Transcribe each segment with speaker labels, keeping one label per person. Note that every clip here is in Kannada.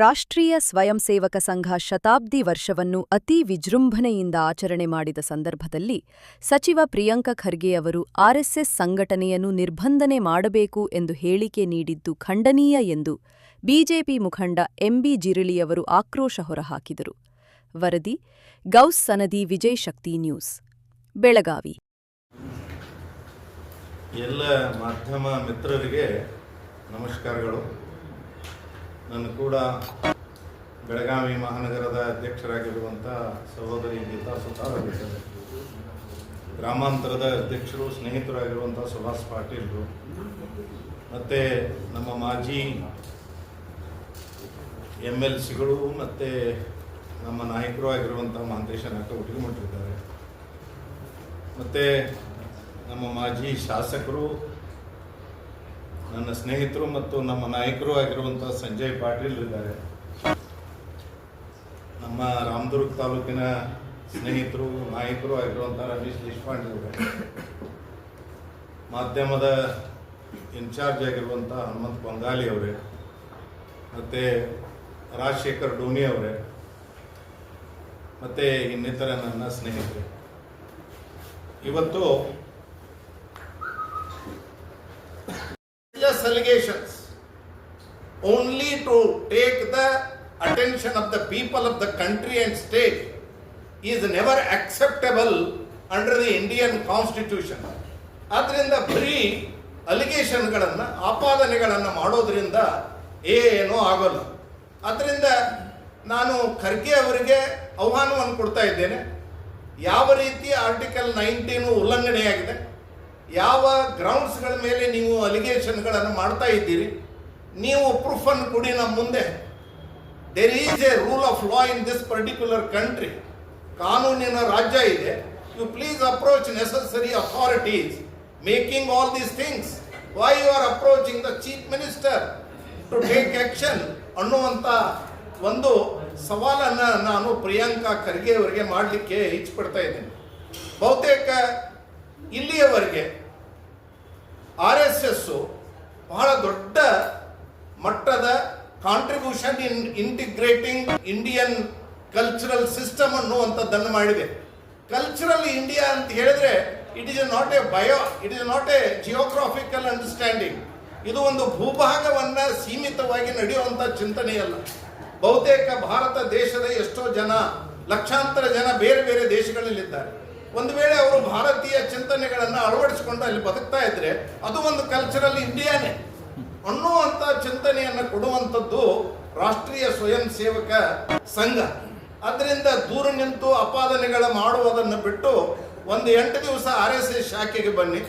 Speaker 1: ರಾಷ್ಟ್ರೀಯ ಸ್ವಯಂ ಸೇವಕ ಸಂಘ ಶತಾಬ್ದಿ ವರ್ಷವನ್ನು ಅತಿ ವಿಜೃಂಭಣೆಯಿಂದ ಆಚರಣೆ ಮಾಡಿದ ಸಂದರ್ಭದಲ್ಲಿ ಸಚಿವ ಪ್ರಿಯಾಂಕ ಖರ್ಗೆ ಅವರು ಆರ್ಎಸ್ಎಸ್ ಸಂಘಟನೆಯನ್ನು ನಿರ್ಬಂಧನೆ ಮಾಡಬೇಕು ಎಂದು ಹೇಳಿಕೆ ನೀಡಿದ್ದು ಖಂಡನೀಯ ಎಂದು ಬಿಜೆಪಿ ಮುಖಂಡ ಎಂಬಿ ಜಿರಳಿಯವರು ಆಕ್ರೋಶ ಹೊರಹಾಕಿದರು. ವರದಿ, ಗೌಸ್ ಸನದಿ ವಿಜಯ್ ಶಕ್ತಿ ನ್ಯೂಸ್, ಬೆಳಗಾವಿ.
Speaker 2: ಎಲ್ಲ ಮಾಧ್ಯಮ ಮಿತ್ರರಿಗೆ ನಮಸ್ಕಾರಗಳು. ನಾನು ಕೂಡ ಬೆಳಗಾವಿ ಮಹಾನಗರದ ಅಧ್ಯಕ್ಷರಾಗಿರುವಂಥ ಸಹೋದರಿ ಗೀತಾ ಸುತಾರ್ ಗ್ರಾಮಾಂತರದ ಅಧ್ಯಕ್ಷರು ಸ್ನೇಹಿತರಾಗಿರುವಂಥ ಸುಭಾಷ್ ಪಾಟೀಲ್ರು, ಮತ್ತು ನಮ್ಮ ಮಾಜಿ ಎಂ ಎಲ್ ಸಿಗಳು, ಮತ್ತು ನಮ್ಮ ನಾಯಕರು ಆಗಿರುವಂಥ ಮಹಂತೇಶ ನಾಯಕ ಒಟ್ಟಿಗೆ ಮತ್ತು ನಮ್ಮ ಮಾಜಿ ಶಾಸಕರು ನನ್ನ ಸ್ನೇಹಿತರು ಮತ್ತು ನಮ್ಮ ನಾಯಕರು ಆಗಿರುವಂಥ ಸಂಜಯ್ ಪಾಟೀಲ್ ಇದ್ದಾರೆ. ನಮ್ಮ ರಾಮದುರ್ಗ ತಾಲೂಕಿನ ಸ್ನೇಹಿತರು, ನಾಯಕರು ಆಗಿರುವಂಥ ರಮೇಶ್ ದೇಶಪಾಂಡೆ ಇದ್ದಾರೆ. ಮಾಧ್ಯಮದ ಇನ್ಚಾರ್ಜ್ ಆಗಿರುವಂಥ ಹನುಮಂತ್ ಬಂಗಾಲಿ ಅವರೇ, ಮತ್ತು ರಾಜಶೇಖರ್ ಡೋನಿ ಅವರೇ, ಮತ್ತು ಇನ್ನಿತರ ನನ್ನ ಸ್ನೇಹಿತರು. ಇವತ್ತು allegations only to take the attention of the people of the country and state is never acceptable under the Indian constitution. ಆದ್ದರಿಂದ ಬರೀ ಅಲಿಗೇಷನ್ಗಳನ್ನು ಆಪಾದನೆಗಳನ್ನು ಮಾಡೋದ್ರಿಂದ ಏನೂ ಆಗೋಲ್ಲ ಆದ್ದರಿಂದ ನಾನು ಖರ್ಗೆ ಅವರಿಗೆ ಆಹ್ವಾನವನ್ನು ಕೊಡ್ತಾ ಇದ್ದೇನೆ ಯಾವ ರೀತಿ ಆರ್ಟಿಕಲ್ ನೈನ್ಟೀನು ಉಲ್ಲಂಘನೆಯಾಗಿದೆ ಯಾವ ಗ್ರೌಂಡ್ಸ್ಗಳ ಮೇಲೆ ನೀವು ಅಲಿಗೇಷನ್ಗಳನ್ನು ಮಾಡ್ತಾ ಇದ್ದೀರಿ? ನೀವು ಪ್ರೂಫನ್ನು ಕೊಡಿ ನಮ್ಮ ಮುಂದೆ. There is a rule of law in this particular country ಕಾನೂನಿನ ರಾಜ್ಯ ಇದೆ. You please approach necessary authorities making all these things why you are approaching the chief minister to take action ಅನ್ನುವಂಥ ಒಂದು ಸವಾಲನ್ನು ನಾನು ಪ್ರಿಯಾಂಕಾ ಖರ್ಗೆ ಅವರಿಗೆ ಮಾಡಲಿಕ್ಕೆ ಇಚ್ಛಪಡ್ತಾ ಇದ್ದೇನೆ. ಬಹುತೇಕ ಇಲ್ಲಿಯವರೆಗೆ ಆರ್ ಎಸ್ ಎಸ್ಸು ಬಹಳ ದೊಡ್ಡ ಮಟ್ಟದ contribution in integrating Indian cultural system ಅನ್ನುವಂಥದ್ದನ್ನು ಮಾಡಿದೆ. ಕಲ್ಚರಲ್ ಇಂಡಿಯಾ ಅಂತ ಹೇಳಿದ್ರೆ it is not a bio it is not a geographical understanding ಇದು ಒಂದು ಭೂಭಾಗವನ್ನ ಸೀಮಿತವಾಗಿ ನಡೆಯುವಂಥ ಚಿಂತನೆಯಲ್ಲ. ಬಹುತೇಕ ಭಾರತ ದೇಶದ ಎಷ್ಟೋ ಜನ, ಲಕ್ಷಾಂತರ ಜನ ಬೇರೆ ಬೇರೆ ದೇಶಗಳಲ್ಲಿದ್ದಾರೆ. ಒಂದು ವೇಳೆ ಅವರು ಭಾರತೀಯ ಚಿಂತನೆಗಳನ್ನು ಅಳವಡಿಸಿಕೊಂಡು ಅಲ್ಲಿ ಬದುಕ್ತಾ ಇದ್ರೆ ಅದು ಒಂದು ಕಲ್ಚರಲ್ ಇಂಡಿಯಾನೇ ಅನ್ನುವಂಥ ಚಿಂತನೆಯನ್ನು ಕೊಡುವಂಥದ್ದು ರಾಷ್ಟ್ರೀಯ ಸ್ವಯಂ ಸೇವಕ ಸಂಘ. ಅದರಿಂದ ದೂರ ನಿಂತು ಅಪಾದನೆಗಳ ಮಾಡುವುದನ್ನು ಬಿಟ್ಟು ಒಂದು ಎಂಟು ದಿವಸ ಆರ್ ಎಸ್ ಎಸ್ ಶಾಖೆಗೆ ಬನ್ನಿ.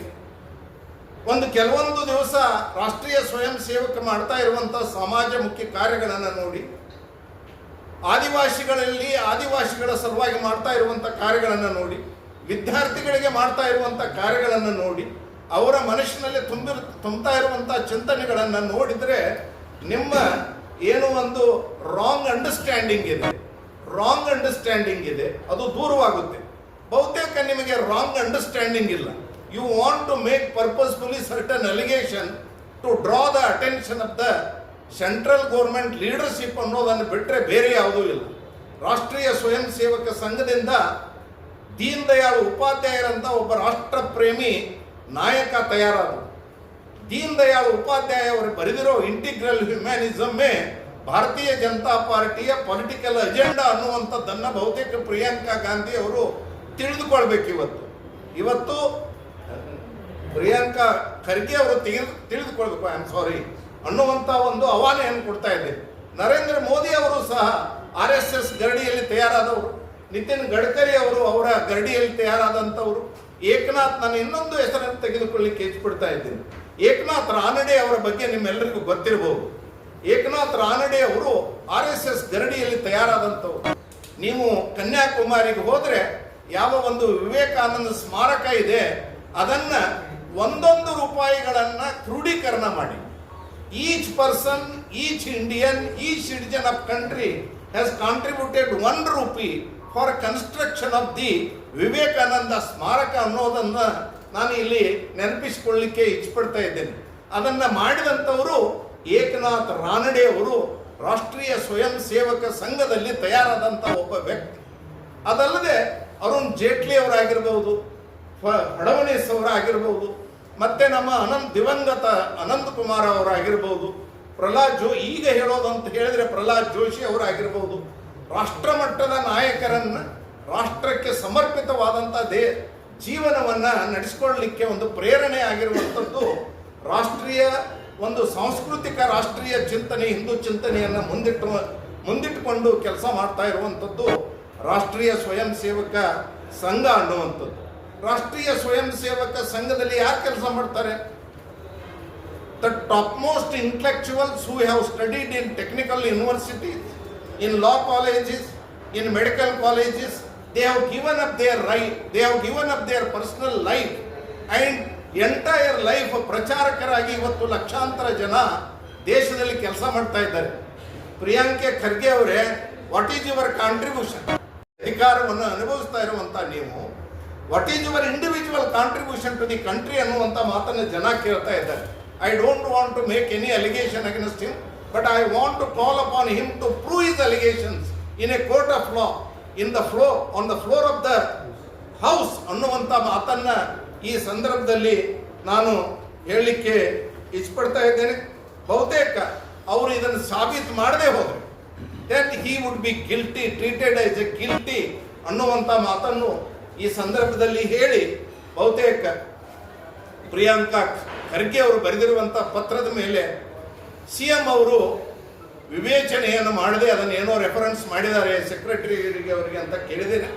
Speaker 2: ಒಂದು ಕೆಲವೊಂದು ದಿವಸ ರಾಷ್ಟ್ರೀಯ ಸ್ವಯಂ ಸೇವಕ ಮಾಡ್ತಾ ಇರುವಂಥ ಸಮಾಜಮುಖಿ ಕಾರ್ಯಗಳನ್ನು ನೋಡಿ. ಆದಿವಾಸಿಗಳಲ್ಲಿ ಆದಿವಾಸಿಗಳ ಸಲುವಾಗಿ ಮಾಡ್ತಾ ಇರುವಂಥ ಕಾರ್ಯಗಳನ್ನು ನೋಡಿ. ವಿದ್ಯಾರ್ಥಿಗಳಿಗೆ ಮಾಡ್ತಾ ಇರುವಂಥ ಕಾರ್ಯಗಳನ್ನು ನೋಡಿ, ಅವರ ಮನಸ್ಸಿನಲ್ಲಿ ತುಂಬಿರ್, ತುಂಬ್ತಾ ಇರುವಂಥ ಚಿಂತನೆಗಳನ್ನು ನೋಡಿದರೆ ನಿಮ್ಮ ಏನು ಒಂದು ರಾಂಗ್ ಅಂಡರ್ಸ್ಟ್ಯಾಂಡಿಂಗ್ ಇದೆ. ರಾಂಗ್ ಅಂಡರ್ಸ್ಟ್ಯಾಂಡಿಂಗ್ ಇದೆ. ಅದು ದೂರವಾಗುತ್ತೆ. ಬಹುತೇಕ ನಿಮಗೆ ರಾಂಗ್ ಅಂಡರ್ಸ್ಟ್ಯಾಂಡಿಂಗ್ ಇಲ್ಲ. You want to make purposefully certain allegation to draw the attention of the central government leadership ಅನ್ನೋದನ್ನು ಬಿಟ್ಟರೆ ಬೇರೆ ಯಾವುದೂ ಇಲ್ಲ. ರಾಷ್ಟ್ರೀಯ ಸ್ವಯಂ ಸೇವಕ ಸಂಘದಿಂದ ದೀನ್ ದಯಾಳ್ ಉಪಾಧ್ಯಾಯರಂತ ಒಬ್ಬ ರಾಷ್ಟ್ರ ಪ್ರೇಮಿ ನಾಯಕ ತಯಾರಾದರು. ದೀನ್ ದಯಾಳ್ ಉಪಾಧ್ಯಾಯ ಅವರು ಬರೆದಿರೋ ಇಂಟಿಗ್ರಲ್ ಹ್ಯುಮ್ಯಾನಿಸಮ್ಮೇ ಭಾರತೀಯ ಜನತಾ ಪಾರ್ಟಿಯ ಪೊಲಿಟಿಕಲ್ ಅಜೆಂಡಾ ಅನ್ನುವಂಥದ್ದನ್ನು ಬಹುತೇಕ ಪ್ರಿಯಾಂಕಾ ಗಾಂಧಿ ಅವರು ತಿಳಿದುಕೊಳ್ಬೇಕು ಇವತ್ತು. ಇವತ್ತು, ಪ್ರಿಯಾಂಕಾ ಖರ್ಗೆ ಅವರು ತೆಗೆದು ತಿಳಿದುಕೊಳ್ಬೇಕು ಐ ಆಮ್ ಸಾರಿ ಅನ್ನುವಂಥ ಒಂದು ಆಹ್ವಾನೆಯನ್ನು ಕೊಡ್ತಾ ಇದ್ದೀನಿ ನರೇಂದ್ರ ಮೋದಿ ಅವರು ಸಹ ಆರ್ ಎಸ್ ಎಸ್ ಗರಡಿಯಲ್ಲಿ ತಯಾರಾದವರು. ನಿತಿನ್ ಗಡ್ಕರಿ ಅವರು ಅವರ ಗರಡಿಯಲ್ಲಿ ತಯಾರಾದಂಥವರು. ಏಕನಾಥ್, ನಾನು ಇನ್ನೊಂದು ಹೆಸರನ್ನು ತೆಗೆದುಕೊಳ್ಳಿಕ್ಕೆ ಹೆಚ್ಚುಬಿಡ್ತಾ ಇದ್ದೀನಿ. ಏಕನಾಥ್ ರಾನಡೆ ಅವರ ಬಗ್ಗೆ ನಿಮ್ಮೆಲ್ಲರಿಗೂ ಗೊತ್ತಿರಬಹುದು ಏಕನಾಥ್ ರಾನಡೆ ಅವರು ಆರ್ ಎಸ್ ಎಸ್ ಗರಡಿಯಲ್ಲಿ ತಯಾರಾದಂಥವ್ರು. ನೀವು ಕನ್ಯಾಕುಮಾರಿಗೆ ಹೋದರೆ ಯಾವ ಒಂದು ವಿವೇಕಾನಂದ ಸ್ಮಾರಕ ಇದೆ, ಅದನ್ನ ಒಂದೊಂದು ರೂಪಾಯಿಗಳನ್ನು ಕ್ರೋಢೀಕರಣ ಮಾಡಿ. Each person, each Indian, each citizen of country has contributed one rupee for construction of the Vivekananda Smarak ಅನ್ನೋದನ್ನು ನಾನು ಇಲ್ಲಿ ನೆನಪಿಸಿಕೊಳ್ಳಿಕ್ಕೆ ಇಚ್ಛಪಡ್ತಾ ಇದ್ದೇನೆ. ಅದನ್ನು ಮಾಡಿದಂಥವರು ಏಕನಾಥ್ ರಾನಡೆ ಅವರು ರಾಷ್ಟ್ರೀಯ ಸ್ವಯಂ ಸೇವಕ ಸಂಘದಲ್ಲಿ ತಯಾರಾದಂಥ ಒಬ್ಬ ವ್ಯಕ್ತಿ. ಅದಲ್ಲದೆ ಅರುಣ್ ಜೇಟ್ಲಿ ಅವರಾಗಿರ್ಬೋದು ಫಡವಣೀಸ್ ಅವರಾಗಿರ್ಬೋದು, ಮತ್ತೆ ನಮ್ಮ ಅನಂತ್ ದಿವಂಗತ ಅನಂತ್ ಕುಮಾರ್ ಅವರಾಗಿರ್ಬೋದು, ಪ್ರಹ್ಲಾದ್ ಜೋ, ಈಗ ಹೇಳೋದು ಅಂತ ಹೇಳಿದರೆ ಪ್ರಹ್ಲಾದ್ ಜೋಶಿ ಅವರಾಗಿರ್ಬೋದು. ರಾಷ್ಟ್ರ ನಾಯಕರನ್ನು ರಾಷ್ಟ್ರಕ್ಕೆ ಸಮರ್ಪಿತವಾದಂಥ ದೇ ಜೀವನವನ್ನ ನಡೆಸಿಕೊಳ್ಳಲಿಕ್ಕೆ ಒಂದು ಪ್ರೇರಣೆ ಆಗಿರುವಂಥದ್ದು ರಾಷ್ಟ್ರೀಯ ಒಂದು ಸಾಂಸ್ಕೃತಿಕ ರಾಷ್ಟ್ರೀಯ ಚಿಂತನೆ ಹಿಂದೂ ಚಿಂತನೆಯನ್ನು ಮುಂದಿಟ್ಟು ಮುಂದಿಟ್ಟುಕೊಂಡು ಕೆಲಸ ಮಾಡ್ತಾ ಇರುವಂಥದ್ದು ರಾಷ್ಟ್ರೀಯ ಸ್ವಯಂ ಸೇವಕ ಸಂಘ ಅನ್ನುವಂಥದ್ದು. ರಾಷ್ಟ್ರೀಯ ಸ್ವಯಂ ಸೇವಕ ಸಂಘದಲ್ಲಿ ಯಾರು ಕೆಲಸ ಮಾಡ್ತಾರೆ? Top most intellectuals who have studied in technical universities, in law colleges, in medical colleges, they have given up their right, they have given up their personal life and entire life ಪ್ರಚಾರಕರಾಗಿ ಇವತ್ತು ಲಕ್ಷಾಂತರ ಜನ ದೇಶದಲ್ಲಿ ಕೆಲಸ ಮಾಡ್ತಾ ಇದ್ದಾರೆ. ಪ್ರಿಯಾಂಕೆ ಖರ್ಗೆ ಅವರೇ ವಾಟ್ ಈಸ್ ಯುವರ್ ಕಾಂಟ್ರಿಬ್ಯೂಷನ್ ಅಧಿಕಾರವನ್ನು ಅನುಭವಿಸ್ತಾ ಇರುವಂತ ನೀವು what is your individual contribution to the country ಅನ್ನುವಂಥ ಮಾತನ್ನು ಜನ ಕೇಳ್ತಾ ಇದ್ದಾರೆ. I don't want to make any allegation against him but I want to call upon him to prove is allegations in a court of law in the flow on the floor of the house ಅನ್ನುವಂಥ ಮಾತನ್ನ ಈ ಸಂದರ್ಭದಲ್ಲಿ ನಾನು ಹೇಳಲಿಕ್ಕೆ ಇಷ್ಟಪಡ್ತಾ ಇದ್ದೇನೆ. ಬಹುತೇಕ ಅವರು ಇದನ್ನು ಸಾಬೀತು ಮಾಡದೆ ಹೋದರು. That he would be guilty treated as a guilty ಅನ್ನುವಂಥ ಮಾತನ್ನು ಈ ಸಂದರ್ಭದಲ್ಲಿ ಹೇಳಿ ಬಹುತೇಕ ಪ್ರಿಯಾಂಕಾ ಖರ್ಗೆ ಅವರು ಬರೆದಿರುವಂಥ ಪತ್ರದ ಮೇಲೆ ಸಿ ಎಂ ಅವರು ವಿವೇಚನೆಯನ್ನು ಮಾಡದೆ ಅದನ್ನು ಏನೋ ರೆಫರೆನ್ಸ್ ಮಾಡಿದ್ದಾರೆ ಸೆಕ್ರೆಟರಿಗೆ ಅವರಿಗೆ ಅಂತ ಕೇಳಿದ್ದೇನೆ.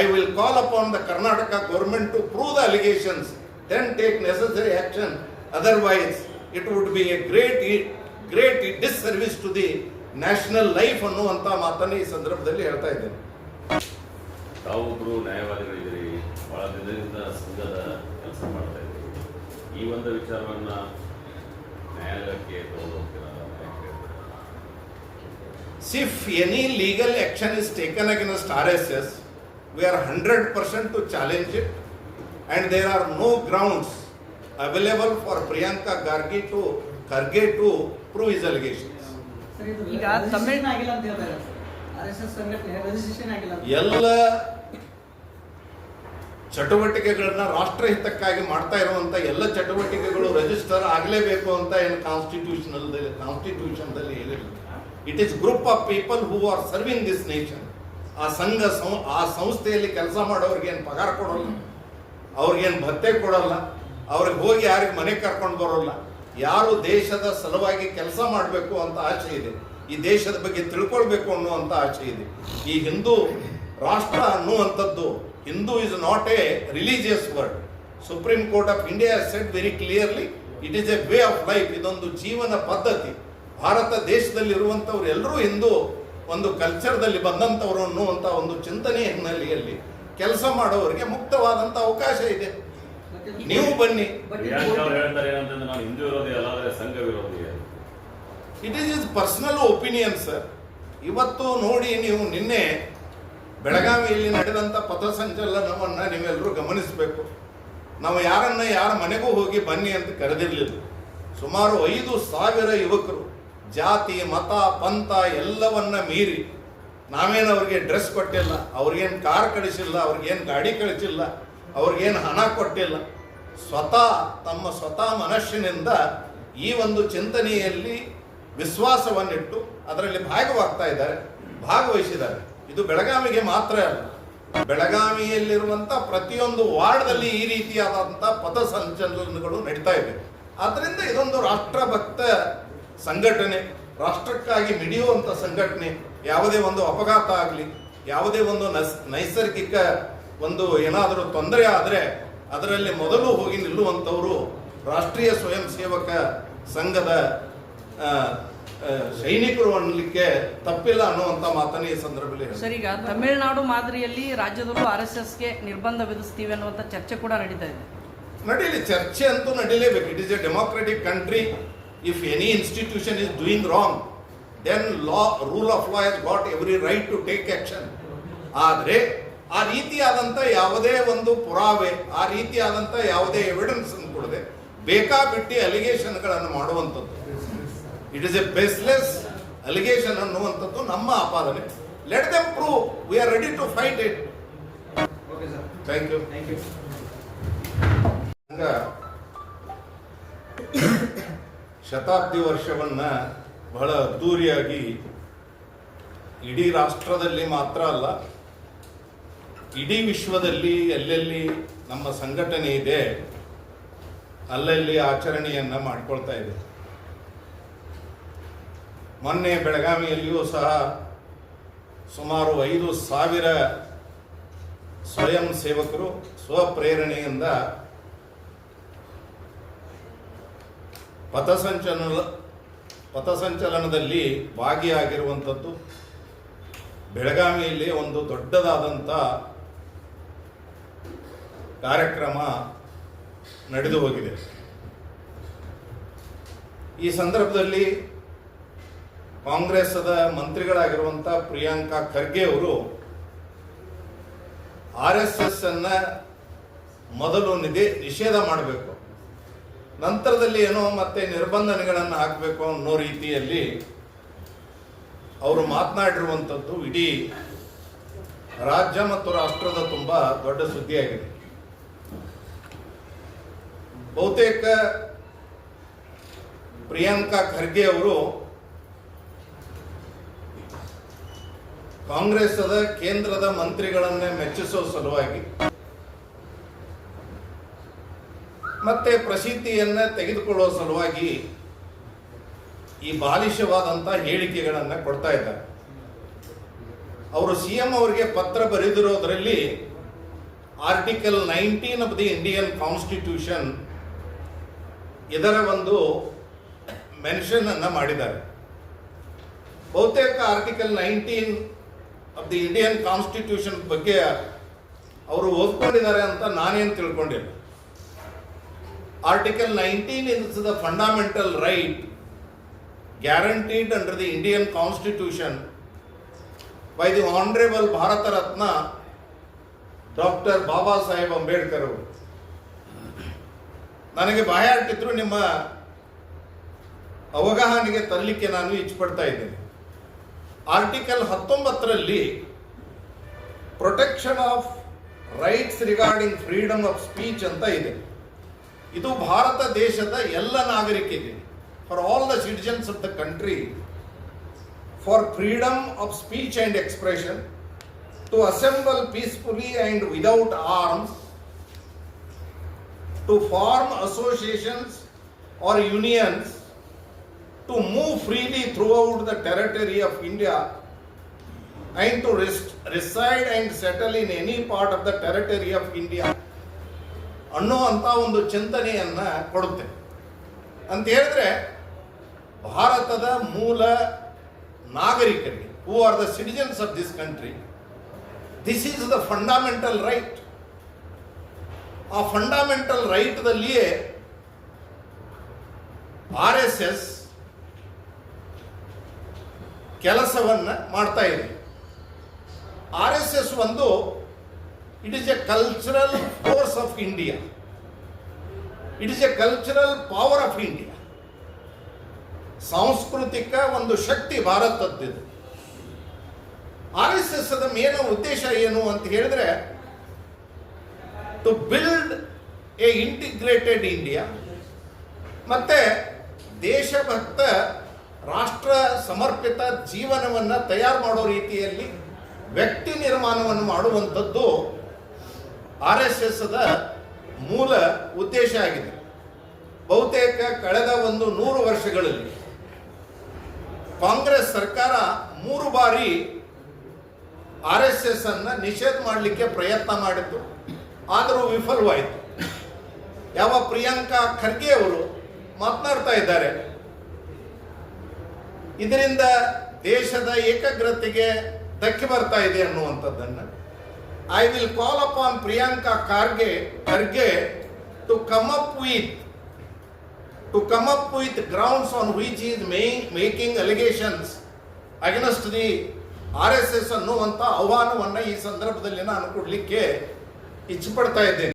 Speaker 2: I will call upon the Karnataka government to prove the allegations then take necessary action otherwise it would be a great great disservice to the national life ಅನ್ನುವಂಥ ಮಾತನ್ನು ಈ ಸಂದರ್ಭದಲ್ಲಿ ಹೇಳ್ತಾ ಇದ್ದೇನೆ.
Speaker 3: ತಾವೊಬ್ರು ನ್ಯಾಯವಾದಿಗಳಿದ್ದೀರಿ. ಬಹಳ ದಿನದಿಂದ ಸಂಘದ ಕೆಲಸ ಮಾಡ್ತಾ ಇದ್ದೀರಿ. ಈ ಒಂದು ವಿಚಾರವನ್ನ ನ್ಯಾಯಾಲಯಕ್ಕೆ ತಗೊಂಡು ಹೋಗ್ತೀರಾ ಯಾಕೆ ಹೇಳ್ತೀರಾ?
Speaker 2: If any legal action is taken against RSS, we are hundred percent to challenge it, and there are no grounds available for Priyanka Gargi to Kharge to prove his allegations.
Speaker 4: Sir, ಇದು
Speaker 5: ಈಗ
Speaker 4: registration
Speaker 5: ತಮಿಳ್-
Speaker 4: ಆಗಿಲ್ಲ ಅಂತ ಹೇಳ್ತಾರೆ ಆರ್ ಎಸ್ ಎಸ್ ಸಂಘಟನೆ ರಿಜಿಸ್ಟ್ರೇಷನ್ ಆಗಿಲ್ಲ ಅಂತ.
Speaker 2: ಎಲ್ಲ ಚಟುವಟಿಕೆಗಳನ್ನ ರಾಷ್ಟ್ರಹಿತಕ್ಕಾಗಿ ಮಾಡ್ತಾ ಇರುವಂತ ಎಲ್ಲ ಚಟುವಟಿಕೆಗಳು ರಿಜಿಸ್ಟರ್ ಆಗಲೇಬೇಕು ಅಂತ ಏನು ಕಾನ್ಸ್ಟಿಟ್ಯೂಷನಲ್ ಕಾನ್ಸ್ಟಿಟ್ಯೂಷನ್ದಲ್ಲಿ ಹೇಳಿಲ್ಲ it is group of people who are serving this nation ಆ ಸಂಘ ಆ ಸಂಸ್ಥೆಯಲ್ಲಿ ಕೆಲಸ ಮಾಡೋರಿಗೆ ಏನು ಪಗಾರ ಕೊಡೋಲ್ಲ? ಅವ್ರಿಗೇನು ಭತ್ತೆ ಕೊಡಲ್ಲ? ಅವ್ರಿಗೆ ಹೋಗಿ ಯಾರಿಗೆ ಮನೆ ಕರ್ಕೊಂಡು ಬರೋಲ್ಲ? ಯಾರು ದೇಶದ ಸಲುವಾಗಿ ಕೆಲಸ ಮಾಡಬೇಕು ಅಂತ ಆಸೆ ಇದೆ? ಈ ದೇಶದ ಬಗ್ಗೆ ತಿಳ್ಕೊಳ್ಬೇಕು ಅನ್ನುವಂಥ ಆಸೆ ಇದೆ. ಈ ಹಿಂದೂ ರಾಷ್ಟ್ರ ಅನ್ನುವಂಥದ್ದು Hindu is not a religious word supreme court of India set very clearly it is a way of life ಇದೊಂದು ಜೀವನ ಪದ್ಧತಿ. ಭಾರತ ದೇಶದಲ್ಲಿ ಇರುವಂಥವ್ರು ಎಲ್ಲರೂ ಹಿಂದೂ ಒಂದು ಕಲ್ಚರ್ದಲ್ಲಿ ಬಂದಂಥವ್ರು ಅನ್ನುವಂಥ ಒಂದು ಚಿಂತನೆ ಹಿನ್ನೆಲೆಯಲ್ಲಿ ಕೆಲಸ ಮಾಡೋರಿಗೆ ಮುಕ್ತವಾದಂಥ ಅವಕಾಶ ಇದೆ. ನೀವು ಬನ್ನಿ. It is is personal opinion sir ಇವತ್ತು ನೋಡಿ ನೀವು ನಿನ್ನೆ ಬೆಳಗಾವಿಯಲ್ಲಿ ನಡೆದಂಥ ಪಥಸಂಚಲನವನ್ನ ನೀವೆಲ್ಲರೂ ಗಮನಿಸಬೇಕು. ನಾವು ಯಾರನ್ನ ಯಾರ ಮನೆಗೂ ಹೋಗಿ ಬನ್ನಿ ಅಂತ ಕರೆದಿರಲಿಲ್ಲ. ಸುಮಾರು ಐದು ಸಾವಿರ ಯುವಕರು ಜಾತಿ, ಮತ, ಪಂಥ ಎಲ್ಲವನ್ನ ಮೀರಿ ನಾವೇನು ಅವ್ರಿಗೆ ಡ್ರೆಸ್ ಕೊಟ್ಟಿಲ್ಲ, ಅವ್ರಿಗೇನು ಕಾರ್ ಕಳಿಸಿಲ್ಲ, ಅವ್ರಿಗೇನು ಗಾಡಿ ಕಳಿಸಿಲ್ಲ, ಅವ್ರಿಗೇನು ಹಣ ಕೊಟ್ಟಿಲ್ಲ. ಸ್ವತಃ ತಮ್ಮ ಸ್ವತಃ ಮನಸ್ಸಿನಿಂದ ಈ ಒಂದು ಚಿಂತನೆಯಲ್ಲಿ ವಿಶ್ವಾಸವನ್ನಿಟ್ಟು ಅದರಲ್ಲಿ ಭಾಗವಾಗ್ತಾ ಇದ್ದಾರೆ, ಭಾಗವಹಿಸಿದ್ದಾರೆ. ಇದು ಬೆಳಗಾವಿಗೆ ಮಾತ್ರ ಅಲ್ಲ. ಬೆಳಗಾವಿಯಲ್ಲಿರುವಂಥ ಪ್ರತಿಯೊಂದು ವಾರ್ಡ್ದಲ್ಲಿ ಈ ರೀತಿಯಾದಂಥ ಪಥ ಸಂಚಲನಗಳು ನಡೀತಾ ಇವೆ ಆದ್ದರಿಂದ ಇದೊಂದು ರಾಷ್ಟ್ರಭಕ್ತ ಸಂಘಟನೆ, ರಾಷ್ಟ್ರಕ್ಕಾಗಿ ಮಿಡಿಯುವಂಥ ಸಂಘಟನೆ, ಯಾವುದೇ ಒಂದು ಅಪಘಾತ ಆಗಲಿ, ಯಾವುದೇ ಒಂದು ನಸ್, ನೈಸರ್ಗಿಕ ಒಂದು ಏನಾದರೂ ತೊಂದರೆ ಆದರೆ ಅದರಲ್ಲಿ ಮೊದಲು ಹೋಗಿ ನಿಲ್ಲುವಂಥವರು ರಾಷ್ಟ್ರೀಯ ಸ್ವಯಂ ಸೇವಕ ಸಂಘದ ಸೈನಿಕರು ಅನ್ನಲಿಕ್ಕೆ ತಪ್ಪಿಲ್ಲ ಅನ್ನುವಂಥ ಮಾತನ್ನು ಈ ಸಂದರ್ಭದಲ್ಲಿ.
Speaker 5: ಸರ್ ಈಗ ತಮಿಳುನಾಡು ಮಾದರಿಯಲ್ಲಿ ರಾಜ್ಯದಲ್ಲೂ ಆರ್ ಎಸ್ ಎಸ್ಗೆ ನಿರ್ಬಂಧ ವಿಧಿಸ್ತೀವಿ ಅನ್ನುವಂಥ ಚರ್ಚೆ ಕೂಡ ನಡೀತಾ ಇದೆ.
Speaker 2: ನಡೀಲಿ ಚರ್ಚೆ ಅಂತೂ ನಡೀಲೇಬೇಕು. It is a democratic country if any institution is doing wrong then law rule of law is got every right to take action ಆದರೆ ಆ ರೀತಿಯಾದಂಥ ಯಾವುದೇ ಒಂದು ಪುರಾವೆ ಆ ರೀತಿಯಾದಂಥ ಯಾವುದೇ ಎವಿಡೆನ್ಸ್ ಅನ್ನು ಕೊಡದೆ ಬೇಕಾಬಿಟ್ಟಿ ಅಲಿಗೇಷನ್ಗಳನ್ನು ಮಾಡುವಂಥದ್ದು. It is a baseless allegation ಅನ್ನುವಂಥದ್ದು ನಮ್ಮ ಆಪಾದನೆ. Let them prove we
Speaker 4: are ready
Speaker 2: to fight
Speaker 4: it thank
Speaker 2: you Shatabdi ವರ್ಷವನ್ನ ಬಹಳ ಅದ್ದೂರಿಯಾಗಿ ಇಡೀ ರಾಷ್ಟ್ರದಲ್ಲಿ ಮಾತ್ರ ಅಲ್ಲ ಇಡೀ ವಿಶ್ವದಲ್ಲಿ ಎಲ್ಲೆಲ್ಲಿ ನಮ್ಮ ಸಂಘಟನೆ ಇದೆ ಅಲ್ಲಲ್ಲಿ ಆಚರಣೆಯನ್ನ ಮಾಡ್ಕೊಳ್ತಾ ಇದೆ. ಮೊನ್ನೆ ಬೆಳಗಾವಿಯಲ್ಲಿಯೂ ಸಹ ಸುಮಾರು ಐದು ಸಾವಿರ ಸ್ವಯಂ ಸೇವಕರು ಸ್ವಪ್ರೇರಣೆಯಿಂದ ಪಥಸಂಚಲನ, ಪಥಸಂಚಲನದಲ್ಲಿ ಭಾಗಿಯಾಗಿರುವಂಥದ್ದು. ಬೆಳಗಾವಿಯಲ್ಲಿ ಒಂದು ದೊಡ್ಡದಾದಂಥ ಕಾರ್ಯಕ್ರಮ ನಡೆದು ಹೋಗಿದೆ. ಈ ಸಂದರ್ಭದಲ್ಲಿ ಕಾಂಗ್ರೆಸ್ಸದ ಮಂತ್ರಿಗಳಾಗಿರುವಂಥ ಪ್ರಿಯಾಂಕಾ ಖರ್ಗೆ ಅವರು ಆರ್ ಎಸ್ ಎಸ್ ಅನ್ನ ಮೊದಲು ನಿಧಿ ನಿಷೇಧ ಮಾಡಬೇಕು. ನಂತರದಲ್ಲಿ ಏನೋ ಮತ್ತೆ ನಿರ್ಬಂಧನೆಗಳನ್ನು ಹಾಕಬೇಕು ಅನ್ನೋ ರೀತಿಯಲ್ಲಿ ಅವರು ಮಾತನಾಡಿರುವಂಥದ್ದು ಇಡೀ ರಾಜ್ಯ ಮತ್ತು ರಾಷ್ಟ್ರದ ತುಂಬ ದೊಡ್ಡ ಸುದ್ದಿಯಾಗಿದೆ. ಬಹುತೇಕ ಪ್ರಿಯಾಂಕಾ ಖರ್ಗೆ ಅವರು ಕಾಂಗ್ರೆಸ್ಸದ ಕೇಂದ್ರದ ಮಂತ್ರಿಗಳನ್ನೇ ಮೆಚ್ಚಿಸೋ ಸಲುವಾಗಿ ಮತ್ತೆ ಪ್ರಸಿದ್ಧಿಯನ್ನ ತೆಗೆದುಕೊಳ್ಳುವ ಸಲುವಾಗಿ ಈ ಬಾಲಿಶವಾದಂಥ ಹೇಳಿಕೆಗಳನ್ನು ಕೊಡ್ತಾ ಇದ್ದಾರೆ. ಅವರು ಸಿ ಎಂ ಅವರಿಗೆ ಪತ್ರ ಬರೆದಿರೋದರಲ್ಲಿ article nineteen of the Indian constitution ಇದರ ಒಂದು ಮೆನ್ಷನ್ ಅನ್ನ ಮಾಡಿದ್ದಾರೆ. ಬಹುತೇಕ article nineteen of the Indian constitution ಬಗ್ಗೆ ಅವರು ಓದ್ಕೊಂಡಿದ್ದಾರೆ ಅಂತ ನಾನೇನು ತಿಳ್ಕೊಂಡಿಲ್ಲ article nineteen is the fundamental right guaranteed under the Indian constitution by the honourable Bharat Ratna doctor Baba Saheb Ambedkar ಅವರು. ನನಗೆ ಬಾಯಾಟಿದ್ರು ನಿಮ್ಮ ಅವಗಾಹನೆಗೆ ತರಲಿಕ್ಕೆ ನಾನು ಇಚ್ಛಪಡ್ತಾ ಇದ್ದೇನೆ. ಆರ್ಟಿಕಲ್ ಹತ್ತೊಂಬತ್ತರಲ್ಲಿ protection of rights regarding freedom of speech ಅಂತ ಇದೆ. ಇದು ಭಾರತ ದೇಶದ ಎಲ್ಲ ನಾಗರಿಕರಿಗೆ for all the citizens of the country for freedom of speech and expression to assemble peacefully and without arms to form associations or unions to move freely throughout the territory of India and to rest, reside and settle in any part of the territory of India ಅನ್ನುವಂಥ ಒಂದು ಚಿಂತನೆಯನ್ನ ಕೊಡುತ್ತೆ ಅಂತ ಹೇಳಿದ್ರೆ ಭಾರತದ ಮೂಲ ನಾಗರಿಕರಿಗೆ who are the citizens of this country this is the fundamental right ಆ ಫಂಡಮೆಂಟಲ್ ರೈಟ್ದಲ್ಲಿಯೇ ಆರ್ ಎಸ್ ಎಸ್ ಕೆಲಸವನ್ನ ಮಾಡ್ತಾ ಇದೆ ಆರ್ ಎಸ್ ಎಸ್ ಒಂದು it is a cultural force of India it is a cultural power of India ಸಾಂಸ್ಕೃತಿಕ ಒಂದು ಶಕ್ತಿ ಭಾರತದ್ದಿದೆ ಆರ್ ಎಸ್ ಎಸ್ ಅದ ಮೇನ ಉದ್ದೇಶ ಏನು ಅಂತ ಹೇಳಿದ್ರೆ to build a integrated India ಮತ್ತೆ ದೇಶಭಕ್ತ ರಾಷ್ಟ್ರ ಸಮರ್ಪಿತ ಜೀವನವನ್ನು ತಯಾರು ಮಾಡೋ ರೀತಿಯಲ್ಲಿ ವ್ಯಕ್ತಿ ನಿರ್ಮಾಣವನ್ನು ಮಾಡುವಂಥದ್ದು ಆರ್ ಎಸ್ ಎಸ್ ಮೂಲ ಉದ್ದೇಶ ಆಗಿದೆ. ಬಹುತೇಕ ಕಳೆದ ಒಂದು ನೂರು ವರ್ಷಗಳಲ್ಲಿ ಕಾಂಗ್ರೆಸ್ ಸರ್ಕಾರ ಮೂರು ಬಾರಿ ಆರ್ ಎಸ್ ಎಸ್ ಅನ್ನು ನಿಷೇಧ ಮಾಡಲಿಕ್ಕೆ ಪ್ರಯತ್ನ ಮಾಡಿತು ಆದರೂ ವಿಫಲವಾಯಿತು. ಯಾವ ಪ್ರಿಯಾಂಕಾ ಖರ್ಗೆ ಅವರು ಮಾತನಾಡ್ತಾ ಇದ್ದಾರೆ ಇದರಿಂದ ದೇಶದ ಏಕಾಗ್ರತೆಗೆ ಧಕ್ಕೆ ಬರ್ತಾ ಇದೆ ಅನ್ನುವಂಥದ್ದನ್ನು I will call up on Priyanka Kharge, Kharge to come up with to come up with grounds on which is making allegations against the R S S ಅನ್ನುವಂಥ ಆಹ್ವಾನವನ್ನು ಈ ಸಂದರ್ಭದಲ್ಲಿ ನಾನು ಕೊಡಲಿಕ್ಕೆ ಇಚ್ಛಪಡ್ತಾ ಇದ್ದೇನೆ.